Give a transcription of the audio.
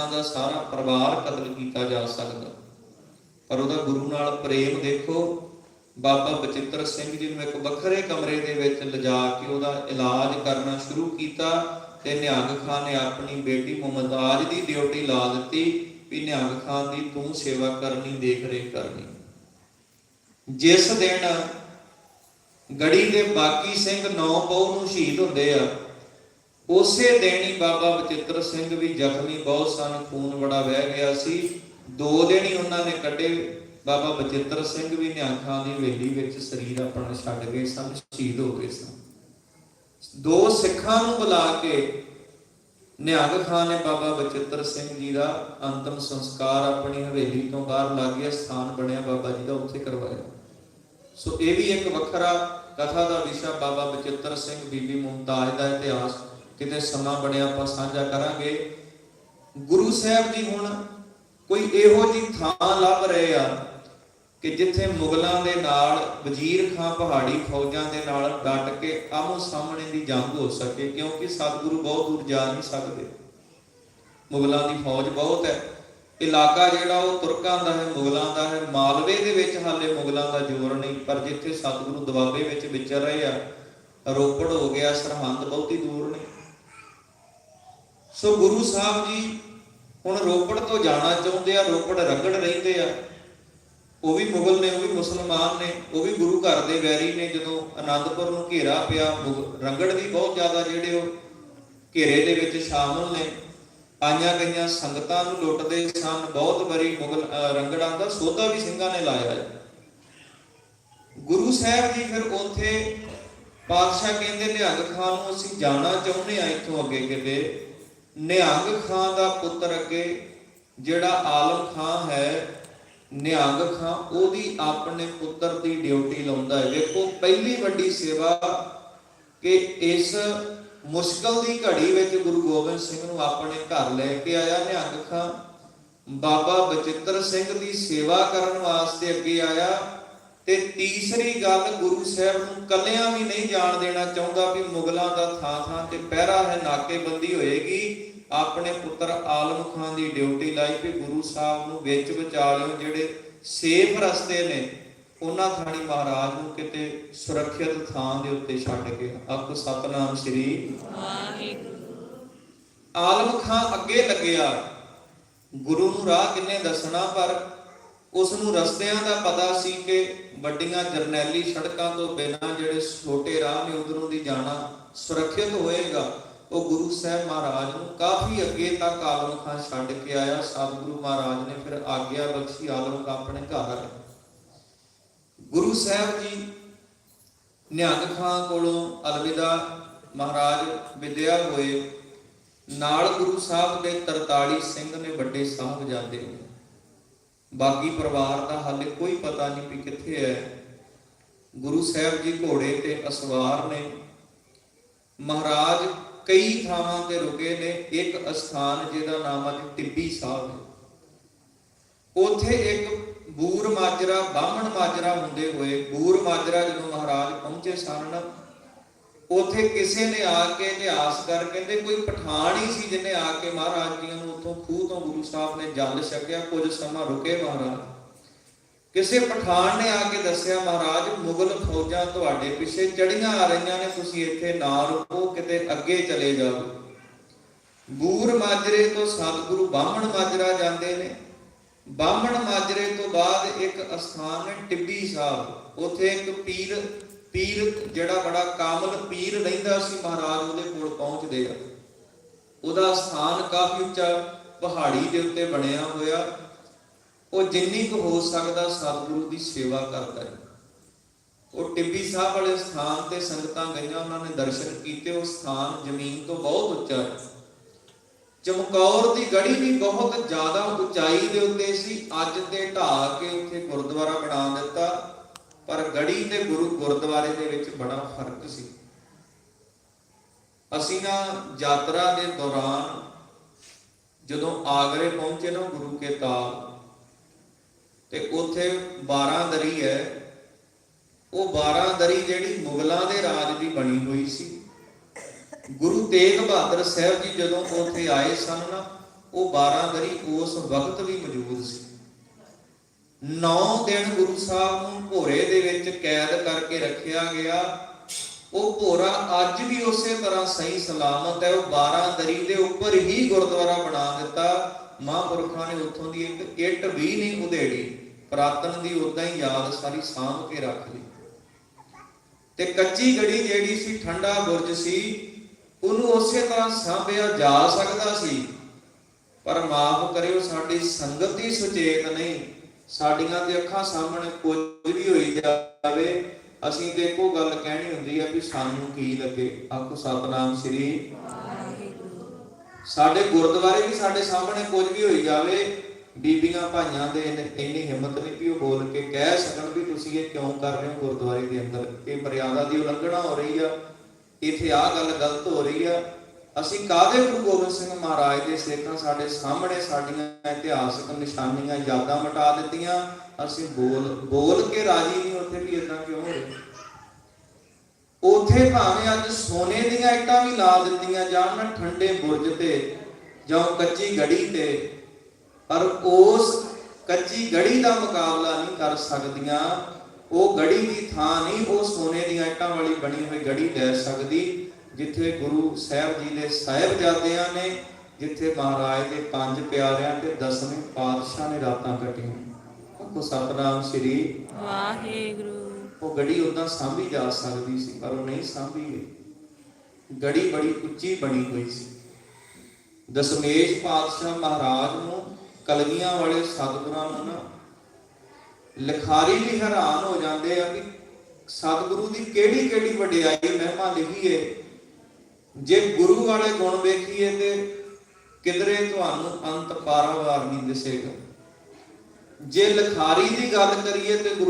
ਖਾਂ ਦਾ ਸਾਰਾ ਪਰਿਵਾਰ ਕਤਲ ਕੀਤਾ ਜਾ ਸਕਦਾ। ਪਰ ਉਹਦਾ ਗੁਰੂ ਨਾਲ ਪ੍ਰੇਮ ਦੇਖੋ, ਬਾਬਾ ਬਚਿੱਤਰ ਸਿੰਘ ਜੀ ਨੂੰ ਇੱਕ ਵੱਖਰੇ ਕਮਰੇ ਦੇ ਵਿੱਚ ਲਿਜਾ ਕੇ ਉਹਦਾ ਇਲਾਜ ਕਰਨਾ ਸ਼ੁਰੂ ਕੀਤਾ ਤੇ ਨਿਹੰਗ ਖਾਨ ਨੇ ਆਪਣੀ ਬੇਟੀ ਮੁਮਤਾਜ ਦੀ ਡਿਊਟੀ ਲਾ ਦਿੱਤੀ ਵੀ ਨਿਹੰਗ ਖਾਨ ਦੀ ਤੂੰ ਸੇਵਾ ਕਰਨੀ ਦੇਖ ਰੇਖ ਕਰਨੀ। ਜਿਸ ਦਿਨ ਗੜੀ ਦੇ ਬਾਕੀ ਸਿੰਘ ਨੌ ਪਉ ਨੂੰ ਸ਼ਹੀਦ ਹੁੰਦੇ ਆ ਉਸੇ ਦਿਨ ਹੀ ਬਾਬਾ ਬਚਿੱਤਰ ਸਿੰਘ ਵੀ ਜ਼ਖਮੀ ਬਹੁਤ ਸਨ, ਖੂਨ ਬੜਾ ਵਹਿ ਗਿਆ ਸੀ। ਦੋ ਦਿਨ ਹੀ ਉਹਨਾਂ ਨੇ ਕੱਢੇ। ਬਾਬਾ ਬਚਿੱਤਰ ਸਿੰਘ ਵੀ ਨਿਹੰਗ ਖਾਨ ਦੀ ਹਵੇਲੀ ਵਿੱਚ ਸਰੀਰ ਆਪਣਾ ਛੱਡ ਗਏ ਸਨ, ਸ਼ਹੀਦ ਹੋ ਗਏ ਸਨ। ਦੋ ਸਿੱਖਾਂ ਨੂੰ ਬੁਲਾ ਕੇ ਨਿਹੰਗ ਖਾਨ ਨੇ ਬਾਬਾ ਬਚਿੱਤਰ ਸਿੰਘ ਜੀ ਦਾ ਅੰਤਮ ਸੰਸਕਾਰ ਆਪਣੀ ਹਵੇਲੀ ਤੋਂ ਬਾਹਰ ਲਾਗੇ ਸਥਾਨ ਬਣਿਆ, ਬਾਬਾ ਜੀ ਦਾ ਉੱਥੇ ਕਰਵਾਇਆ। ਸੋ ਇਹ ਵੀ ਇੱਕ ਵੱਖਰਾ ਕਥਾ ਦਾ ਵਿਸ਼ਾ ਬਾਬਾ ਬਚਿੱਤਰ ਸਿੰਘ ਬੀਬੀ ਮੁਮਤਾਜ਼ ਦਾ ਇਤਿਹਾਸ ਕਿਤੇ ਸਮਾਂ ਬਣਿਆ ਆਪਾਂ ਸਾਂਝਾ ਕਰਾਂਗੇ। ਗੁਰੂ ਸਾਹਿਬ ਜੀ ਹੁਣ ਕੋਈ ਇਹੋ ਜੀ ਥਾਂ ਲੱਭ ਰਹੇ ਆ ਕਿ ਜਿੱਥੇ ਮੁਗਲਾਂ ਦੇ ਨਾਲ, ਵਜ਼ੀਰ ਖਾਂ ਪਹਾੜੀ ਫੌਜਾਂ ਦੇ ਨਾਲ ਡਟ ਕੇ ਆਮੋ ਸਾਹਮਣੇ ਦੀ ਜੰਗ ਹੋ ਸਕੇ, ਕਿਉਂਕਿ ਸਤਿਗੁਰੂ ਬਹੁਤ ਦੂਰ ਜਾ ਨਹੀਂ ਸਕਦੇ। ਮੁਗਲਾਂ ਦੀ ਫੌਜ ਬਹੁਤ ਹੈ। ਇਲਾਕਾ ਜਿਹੜਾ ਉਹ ਤੁਰਕਾਂ ਦਾ ਹੈ, ਮੁਗਲਾਂ ਦਾ ਹੈ। ਮਾਲਵੇ ਦੇ ਵਿੱਚ ਹਾਲੇ ਮੁਗਲਾਂ ਦਾ ਜ਼ੋਰ ਨਹੀਂ, ਪਰ ਜਿੱਥੇ ਸਤਿਗੁਰੂ ਦਵਾਬੇ ਵਿੱਚ ਵਿਚਰ ਰਹੇ ਆ, ਰੋਪੜ ਹੋ ਗਿਆ, ਸਰਹੰਦ ਬਹੁਤੀ ਦੂਰ ਨਹੀਂ। ਸੋ ਗੁਰੂ ਸਾਹਿਬ ਜੀ ਹੁਣ ਰੋਪੜ ਤੋਂ ਜਾਣਾ ਚਾਹੁੰਦੇ ਆ, ਰੋਪੜ ਰੰਗੜ ਰਹਿੰਦੇ ਆ। ਉਹ ਵੀ ਮੁਗਲ ਨੇ, ਉਹ ਵੀ ਮੁਸਲਮਾਨ ਨੇ, ਉਹ ਵੀ ਗੁਰੂ ਘਰ ਦੇ ਵੈਰੀ ਨੇ। ਜਦੋਂ ਆਨੰਦਪੁਰ ਨੂੰ ਘੇਰਾ ਪਿਆ, ਮੁਗ- ਰੰਗੜ ਵੀ ਬਹੁਤ ਜ਼ਿਆਦਾ ਜਿਹੜੇ ਉਹ ਘੇਰੇ ਦੇ ਵਿੱਚ ਸ਼ਾਮਲ ਨੇ। ਆਈਆਂ ਗਈਆਂ ਸੰਗਤਾਂ ਨੂੰ ਲੁੱਟਦੇ ਸਨ। ਬਹੁਤ ਵਾਰੀ ਮੁਗਲ ਅਹ ਰੰਗੜਾਂ ਦਾ ਸੋਧਾ ਵੀ ਸਿੰਘਾਂ ਨੇ ਲਾਇਆ ਹੈ। ਗੁਰੂ ਸਾਹਿਬ ਜੀ ਫਿਰ ਉੱਥੇ ਪਾਤਸ਼ਾਹ ਕਹਿੰਦੇ ਨਿਹੰਗ ਖਾਨ ਨੂੰ ਅਸੀਂ ਜਾਣਾ ਚਾਹੁੰਦੇ ਆ ਇੱਥੋਂ ਅੱਗੇ ਕਿਤੇ। ਨਿਹੰਗ ਖਾਂ ਦਾ ਪੁੱਤਰ ਅੱਗੇ, ਜਿਹੜਾ ਆਲਮ ਖਾਂ ਹੈ, ਨਿਹੰਗ ਖਾਂ ਉਹਦੀ ਆਪਣੇ ਪੁੱਤਰ ਦੀ ਡਿਊਟੀ ਲਾਉਂਦਾ ਹੈ। ਵੇਖੋ, ਪਹਿਲੀ ਵੱਡੀ ਸੇਵਾ ਕਿ ਇਸ ਮੁਸ਼ਕਲ ਦੀ ਘੜੀ ਵਿੱਚ ਗੁਰੂ ਗੋਬਿੰਦ ਸਿੰਘ ਨੂੰ ਆਪਣੇ ਘਰ ਲੈ ਕੇ ਆਇਆ ਨਿਹੰਗ ਖਾਂ ਬਾਬਾ ਬਚਿੱਤਰ ਸਿੰਘ ਦੀ ਸੇਵਾ ਕਰਨ ਵਾਸਤੇ ਅੱਗੇ ਆਇਆ। ਤੇ ਤੀਸਰੀ ਗੱਲ ਗੁਰੂ ਸਾਹਿਬ ਨੂੰ ਕੱਲਿਆਂ ਵੀ ਨਹੀਂ ਜਾਣ ਦੇਣਾ ਚਾਹੁੰਦਾ ਵੀ ਮੁਗਲਾਂ ਦਾ ਥਾਂ ਥਾਂ ਤੇ ਪਹਿਰਾ ਹੈ, ਨਾਕੇਬੰਦੀ ਹੋਏਗੀ। ਆਪਣੇ ਪੁੱਤਰ ਆਲਮ ਖਾਨ ਦੀ ਡਿਊਟੀ ਲਾਈ ਕਿ ਗੁਰੂ ਸਾਹਿਬ ਨੂੰ ਵਿੱਚ ਵਿਚਾ ਜਿਹੜੇ ਸੇਫ ਰਸਤੇ ਨੇ, ਉਹਨਾਂ ਥਾਣੀ ਮਹਾਰਾਜ ਨੂੰ ਕਿਤੇ ਸੁਰੱਖਿਅਤ ਥਾਂ ਦੇ ਉੱਤੇ ਛੱਡ ਕੇ ਆਪ ਸਤਨਾਮ ਸ੍ਰੀ ਆਲਮ ਖਾਨ ਅੱਗੇ ਲੱਗਿਆ। ਗੁਰੂ ਨੂੰ ਰਾਹ ਕਿੰਨੇ ਦੱਸਣਾ, ਪਰ ਉਸ ਨੂੰ ਰਸਤਿਆਂ ਦਾ ਪਤਾ ਸੀ ਕਿ ਵੱਡੀਆਂ ਜਰਨੈਲੀ ਸੜਕਾਂ ਤੋਂ ਬਿਨਾਂ ਜਿਹੜੇ ਛੋਟੇ ਰਾਹ ਨੇ ਉਧਰੋਂ ਦੀ ਜਾਣਾ ਸੁਰੱਖਿਅਤ ਹੋਏਗਾ, ਉਹ ਗੁਰੂ ਸਾਹਿਬ ਮਹਾਰਾਜ ਨੂੰ ਕਾਫੀ ਅੱਗੇ ਤੱਕ ਆਲਮ ਖਾਨ ਛੱਡ ਕੇ ਆਇਆ। ਸਤਿਗੁਰੂ ਮਹਾਰਾਜ ਨੇ ਫਿਰ ਆਗਿਆ ਬਖਸ਼ੀ ਆਲਮ ਖਾਨ ਆਪਣੇ ਘਰ ਗੁਰੂ ਸਾਹਿਬ ਜੀ ਨਿਹੰਗ ਖਾਨ ਕੋਲੋਂ ਅਲਵਿਦਾ ਮਹਾਰਾਜ ਵਿਦਿਆ ਹੋਏ, ਨਾਲ ਗੁਰੂ ਸਾਹਿਬ ਦੇ 43 ਸਿੰਘ ਨੇ ਵੱਡੇ ਸਾਹਿਬ ਜਾਂਦੇ ਹੋਏ ਬਾਕੀ ਪਰਿਵਾਰ ਦਾ ਹਾਲੇ ਕੋਈ ਪਤਾ ਨਹੀਂ ਵੀ ਕਿੱਥੇ ਹੈ। ਗੁਰੂ ਸਾਹਿਬ ਜੀ ਘੋੜੇ ਤੇ ਅਸਵਾਰ ਨੇ। ਮਹਾਰਾਜ ਕਈ ਥਾਵਾਂ ਤੇ ਰੁਕੇ ਨੇ। ਇੱਕ ਅਸਥਾਨ ਜਿਹਦਾ ਨਾਮ ਅੱਜ ਟਿੱਬੀ ਸਾਹਿਬ ਹੈ। ਉਥੇ ਇੱਕ ਬੂਰ ਮਾਜਰਾ, ਬਾਹਮਣ ਮਾਜਰਾ ਹੁੰਦੇ ਹੋਏ ਬੂਰ ਮਾਜਰਾ ਜਦੋਂ ਮਹਾਰਾਜ ਪਹੁੰਚੇ ਸਨ ਉਥੇ ਕਿਸੇ ਨੇ ਆ ਕੇ ਇਤਿਹਾਸ ਕਰ ਕਹਿੰਦੇ ਕੋਈ ਪਠਾਨ ਹੀ ਸੀ ਜਿਹਨੇ ਆ ਕੇ ਮਹਾਰਾਜ ਜੀ ਨੂੰ ਉਥੋਂ ਖੂਹ ਤੋਂ ਗੁਰੂ ਸਾਹਿਬ ਨੇ ਜਲ ਛਕਿਆ, ਕੁਝ ਸਮਾਂ ਰੁਕੇ ਮਹਾਰਾਜ। ਕਿਸੇ ਪਠਾਨ ਨੇ ਆ ਕੇ ਦੱਸਿਆ, ਮਹਾਰਾਜ, ਮੁਗਲ ਫੌਜਾਂ ਤੁਹਾਡੇ ਪਿੱਛੇ ਚੜੀਆਂ ਆ ਰਹੀਆਂ ਨੇ, ਤੁਸੀਂ ਇੱਥੇ ਨਾ ਰੁਕੋ, ਕਿਤੇ ਅੱਗੇ ਚਲੇ ਜਾਓ। ਬੂਰ ਮਾਜਰੇ ਤੋਂ ਸਤਿਗੁਰੂ ਬਾਹਮਣ ਮਾਜਰਾ ਜਾਂਦੇ ਨੇ। ਬਾਹਮਣ ਮਾਜਰੇ ਤੋਂ ਬਾਅਦ ਇੱਕ ਅਸਥਾਨ ਹੈ ਟਿੱਬੀ ਸਾਹਿਬ। ਉੱਥੇ ਇੱਕ ਪੀਰ ਪੀਰ ਜਿਹੜਾ ਬੜਾ ਕਾਮਲ ਪੀਰ ਰਹਿੰਦਾ ਸੀ ਮਹਾਰਾਜ ਉਹਦੇ ਕੋਲ ਪਹੁੰਚਦੇ ਆ। ਉਹਦਾ ਸਥਾਨ ਕਾਫੀ ਉੱਚਾ ਪਹਾੜੀ ਦੇ ਉੱਤੇ ਬਣਿਆ ਹੋਇਆ। ਉਹ ਜਿੰਨੀ ਕੁ ਹੋ ਸਕਦਾ ਸਤਿਗੁਰੂ ਦੀ ਸੇਵਾ ਕਰਦਾ ਹੈ ਉਹ ਟਿੱਬੀ ਸਾਹਿਬ ਵਾਲੇ ਸਥਾਨ ਤੇ ਸੰਗਤਾਂ ਗਈਆਂ, ਉਹਨਾਂ ਨੇ ਦਰਸ਼ਨ ਕੀਤੇ। ਉਹ ਸਥਾਨ ਜ਼ਮੀਨ ਤੋਂ ਬਹੁਤ ਉੱਚਾ ਹੈ। ਚਮਕੌਰ ਦੀ ਗੜੀ ਵੀ ਬਹੁਤ ਜ਼ਿਆਦਾ ਉਚਾਈ ਦੇ ਉੱਤੇ ਸੀ। ਅੱਜ ਤੇ ਢਾਹ ਕੇ ਉੱਥੇ ਗੁਰਦੁਆਰਾ ਬਣਾ ਦਿੱਤਾ। ਪਰ ਗੜੀ ਤੇ ਗੁਰੂ ਗੁਰਦੁਆਰੇ ਦੇ ਵਿੱਚ ਬੜਾ ਫ਼ਰਕ ਸੀ। ਅਸੀਂ ਨਾ ਯਾਤਰਾ ਦੇ ਦੌਰਾਨ ਜਦੋਂ ਆਗਰੇ ਪਹੁੰਚੇ ਨਾ ਗੁਰੂ ਕੇ ਤਾਲ, ਤੇ ਉੱਥੇ 12 ਦਰੀ ਹੈ, ਉਹ 12 ਦਰੀ ਜਿਹੜੀ ਮੁਗਲਾਂ ਦੇ ਰਾਜ ਦੀ ਬਣੀ ਹੋਈ ਸੀ। ਗੁਰੂ ਤੇਗ ਬਹਾਦਰ ਸਾਹਿਬ ਜੀ ਜਦੋਂ ਉੱਥੇ ਆਏ ਸਨ ਨਾ, ਉਹ 12 ਦਰੀ ਉਸ ਵਕਤ ਵੀ ਮੌਜੂਦ ਸੀ। 9 ਦਿਨ ਗੁਰੂ ਸਾਹਿਬ ਨੂੰ ਭੋਰੇ ਦੇ ਵਿੱਚ ਕੈਦ ਕਰਕੇ ਰੱਖਿਆ ਗਿਆ। ਉਹ ਭੋਰਾ ਅੱਜ ਵੀ ਉਸੇ ਤਰ੍ਹਾਂ ਸਹੀ ਸਲਾਮਤ ਹੈ। ਉਹ 12 ਦਰੀ ਦੇ ਉੱਪਰ ਹੀ ਗੁਰਦੁਆਰਾ ਬਣਾ ਦਿੱਤਾ। ਮਹਾਂਪੁਰਖਾਂ ਨੇ ਉੱਥੋਂ ਦੀ ਇੱਕ ਇੱਟ ਵੀ ਨਹੀਂ ਉਧੇੜੀ। ਪ੍ਰਾਤਨ ਦੀ ਉਦਾਂ ਹੀ ਯਾਦ ਸਾਰੀ ਸਾਂਭ ਕੇ ਰੱਖ ਲਈ। ਤੇ ਕੱਚੀ ਗੜੀ ਜਿਹੜੀ ਸੀ, ਠੰਡਾ ਬੁਰਜ ਸੀ, ਉਹਨੂੰ ਉਸੇ ਤਰ੍ਹਾਂ ਸਾਂਭਿਆ ਜਾ ਸਕਦਾ ਸੀ। ਪਰ ਮਾਫ ਕਰਿਓ, ਸਾਡੀ ਸੰਗਤ ਹੀ ਸੁਚੇਤ ਨਹੀਂ। ਸਾਡੀਆਂ ਤੇ ਅੱਖਾਂ ਸਾਹਮਣੇ ਕੁਝ ਵੀ ਹੋਈ ਜਾਵੇ, ਅਸੀਂ ਤੇ ਇੱਕੋ ਗੱਲ ਕਹਿਣੀ ਹੁੰਦੀ ਆ ਵੀ ਸਾਨੂੰ ਕੀ ਲੱਗੇ? ਆਖੋ ਸਤਨਾਮ ਸ੍ਰੀ ਸਾਡੇ ਗੁਰਦੁਆਰੇ ਵੀ ਸਾਡੇ ਸਾਹਮਣੇ ਕੁਝ ਵੀ ਹੋਈ ਜਾਵੇ, ਬੀਬੀਆਂ ਭਾਈਆਂ ਦੇ ਇੰਨੀ ਹਿੰਮਤ ਨਹੀਂ ਵੀ ਉਹ ਬੋਲ ਕੇ ਕਹਿ ਸਕਣ ਵੀ ਤੁਸੀਂ ਇਹ ਕਿਉਂ ਕਰ ਰਹੇ ਹੋ ਗੁਰਦੁਆਰੇ ਦੇ ਅੰਦਰ? ਇਹ ਮਰਿਆਦਾ ਦੀ ਉਲੰਘਣਾ ਹੋ ਰਹੀ ਆ, ਇੱਥੇ ਆਹ ਗੱਲ ਗਲਤ ਹੋ ਰਹੀ ਆ। ਅਸੀਂ ਕਾਦੇ ਗੁਰੂ ਗੋਬਿੰਦ ਸਿੰਘ ਮਹਾਰਾਜ ਦੇ ਸੇਖਾਂ ਸਾਡੇ ਸਾਹਮਣੇ ਸਾਡੀਆਂ ਇਤਿਹਾਸਕ ਨਿਸ਼ਾਨੀਆਂ ਯਾਦਾਂ ਮਿਟਾ ਦਿੱਤੀਆਂ? ਅਸੀਂ ਬੋਲ ਬੋਲ ਕੇ ਰਾਜੀ ਨਹੀਂ, ਉੱਥੇ ਵੀ ਇਦਾਂ ਕਿਉਂ ਹੋ ਰਿਹਾ ਉਥੇ ਭਾਵੇਂ ਅੱਜ ਸੋਨੇ ਦੀਆਂ ਇੱਟਾਂ ਵੀ ਲਾ ਦਿੱਤੀਆਂ ਜਾਣ ਠੰਡੇ ਬੁਰਜ ਤੇ ਜਾਂ ਕੱਚੀ ਗੜੀ ਤੇ, ਪਰ ਉਸ ਕੱਚੀ ਗੜੀ ਦਾ ਮੁਕਾਬਲਾ ਨਹੀਂ ਕਰ ਸਕਦੀਆਂ। ਉਹ ਗੜੀ ਦੀ ਥਾਂ ਨਹੀਂ, ਉਹ ਸੋਨੇ ਦੀਆਂ ਇੱਟਾਂ ਵਾਲੀ ਬਣੀ ਹੋਈ ਗੜੀ ਲੈ ਸਕਦੀ। ਜਿੱਥੇ ਗੁਰੂ ਸਾਹਿਬ ਜੀ ਦੇ ਸਾਹਿਬਜ਼ਾਦਿਆਂ ਨੇ ਜਿੱਥੇ ਮਹਾਰਾਜ ਦੇ ਪੰਜ ਪਿਆਰਿਆਂ ਤੇ ਦਸਵੇਂ ਪਾਤਸ਼ਾਹ ਨੇ ਰਾਤਾਂ ਕੱਟੀਆਂ। ਕੋ ਸਤਨਾਮ ਸ੍ਰੀ ਵਾਹਿਗੁਰੂ। ਉਹ ਗੜੀ ਉਦਾਂ ਸਾਂਭੀ ਜਾ ਸਕਦੀ ਸੀ ਪਰ ਉਹ ਨਹੀਂ ਸਾਂਭੀ ਗਈ। ਗੜੀ ਬੜੀ ਉੱਚੀ ਬਣੀ ਹੋਈ ਸੀ। ਦਸ਼ਮੇਸ਼ ਪਾਤਸ਼ਾਹ ਮਹਾਰਾਜ ਨੂੰ ਕਲਗੀਆਂ ਵਾਲੇ ਸਤਿਗੁਰਾਂ ਨੂੰ ਨਾ ਲਿਖਾਰੀ ਵੀ ਹੈਰਾਨ ਹੋ ਜਾਂਦੇ ਆ ਵੀ ਸਤਿਗੁਰੂ ਦੀ ਕਿਹੜੀ ਕਿਹੜੀ ਵਡਿਆਈ ਮਹਿਮਾ ਲਿਖੀ ਏ। ਜੇ ਗੁਰੂ ਵਾਲੇ ਗੁਣ ਵੇਖੀਏ ਤੇ ਕਿਧਰੇ ਤੁਹਾਨੂੰ ਅੰਤ ਪਾਰਾਵਾਰ ਨਹੀਂ ਦਿਸੇਗਾ। ਜੇ ਲਿਖਾਰੀ ਦੀ ਗੱਲ ਕਰੀਏ ਤੇ ਗੁਰੂ